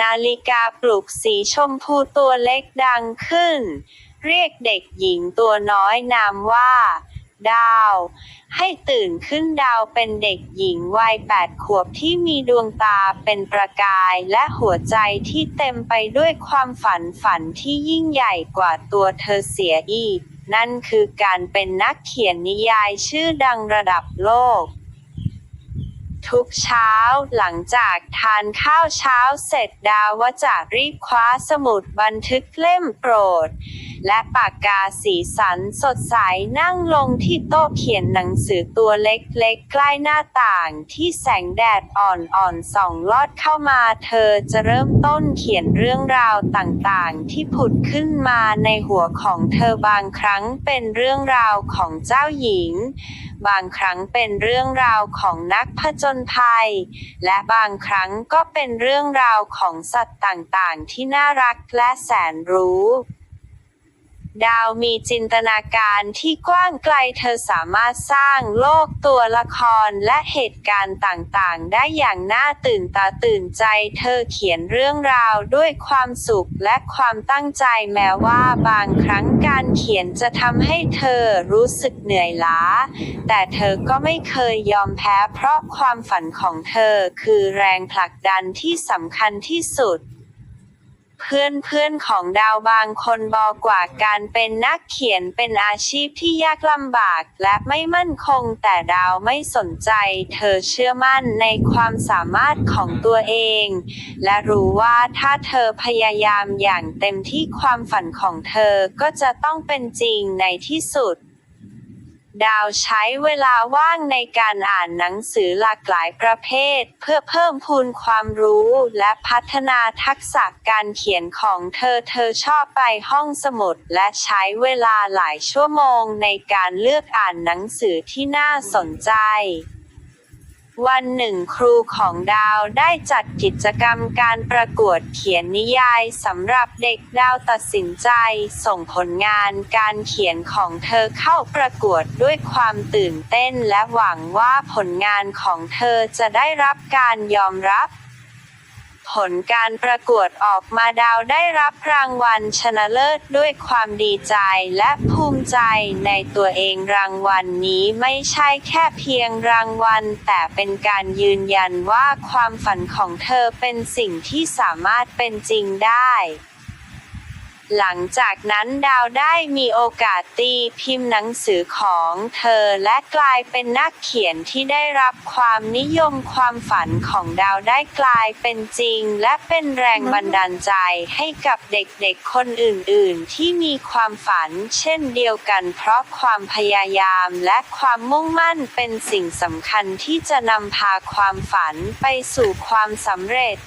นาฬิกาปลุกสีชมพูตัวเล็กดังขึ้น เรียกเด็กหญิงตัวน้อยนามว่า ดาว ให้ตื่นขึ้นดาวเป็นเด็กหญิงวัยแปดขวบที่มีดวงตาเป็นประกายและหัวใจที่เต็มไปด้วยความฝันฝันที่ยิ่งใหญ่กว่าตัวเธอเสียอีก นั่นคือการเป็นนักเขียนนิยายชื่อดังระดับโลก ทุกเช้า หลังจากทานข้าวเช้าเสร็จดาวจะรีบคว้าสมุดบันทึกเล่มโปรด และปากกาสีสันสดใสนั่งลงที่โต๊ะเขียนหนังสือตัวเล็กๆ ใกล้หน้าต่างที่แสงแดดอ่อนๆส่องลอดเข้ามาเธอจะเริ่มต้นเขียนเรื่องราวต่างๆ ที่ผุดขึ้นมาในหัวของเธอบางครั้งเป็นเรื่องราวของเจ้าหญิง บางครั้งเป็นเรื่องราวของนักผจญภัย และบางครั้งก็เป็นเรื่องราวของสัตว์ต่างๆ ที่น่ารักและแสนรู้ ดาวมีจินตนาการที่กว้างไกลเธอสามารถสร้างโลกตัวละครและเหตุการณ์ต่างๆ ได้อย่างน่าตื่นตาตื่นใจ เธอเขียนเรื่องราวด้วยความสุขและความตั้งใจแม้ว่าบางครั้งการเขียนจะทำให้เธอรู้สึกเหนื่อยล้า แต่เธอก็ไม่เคยยอมแพ้เพราะความฝันของเธอคือแรงผลักดันที่สำคัญที่สุด เพื่อนเพื่อนๆของดาวบางคนบอกกว่าการเป็นนักเขียนเป็นอาชีพที่ยากลำบากและไม่มั่นคงแต่ดาวไม่สนใจ เธอเชื่อมั่นในความสามารถของตัวเอง และรู้ว่าถ้าเธอพยายามอย่างเต็มที่ความฝันของเธอก็จะต้องเป็นจริงในที่สุด ดาวใช้เวลาว่างในการอ่านหนังสือหลากหลายประเภท เพื่อเพิ่มพูนความรู้และพัฒนาทักษะการเขียนของเธอ เธอชอบไปห้องสมุดและใช้เวลาหลายชั่วโมงในการเลือกอ่านหนังสือที่น่าสนใจ วันหนึ่งครูของดาวได้จัดกิจกรรมการประกวดเขียนนิยายสำหรับเด็กดาวตัดสินใจ ส่งผลงานการเขียนของเธอเข้าประกวดด้วยความตื่นเต้นและหวังว่าผลงานของเธอจะได้รับการยอมรับ ผลการประกวดออกมาดาวได้รับรางวัลชนะเลิศด้วยความดีใจและภูมิใจในตัวเองรางวัลนนี้ไม่ใช่แค่เพียงรางวัล แต่เป็นการยืนยันว่าความฝันของเธอเป็นสิ่งที่สามารถเป็นจริงได้ หลังจากนั้นดาวได้มีโอกาสตีพิมพ์หนังสือของเธอและกลายเป็นนักเขียนที่ได้รับความนิยมความฝันของดาวได้กลายเป็นจริง และเป็นแรงบันดาลใจให้กับเด็กๆคนอื่นๆ ที่มีความฝันเช่นเดียวกัน เพราะความพยายามและความมุ่งมั่นเป็นสิ่งสำคัญที่จะนำพาความฝันไปสู่ความสำเร็จ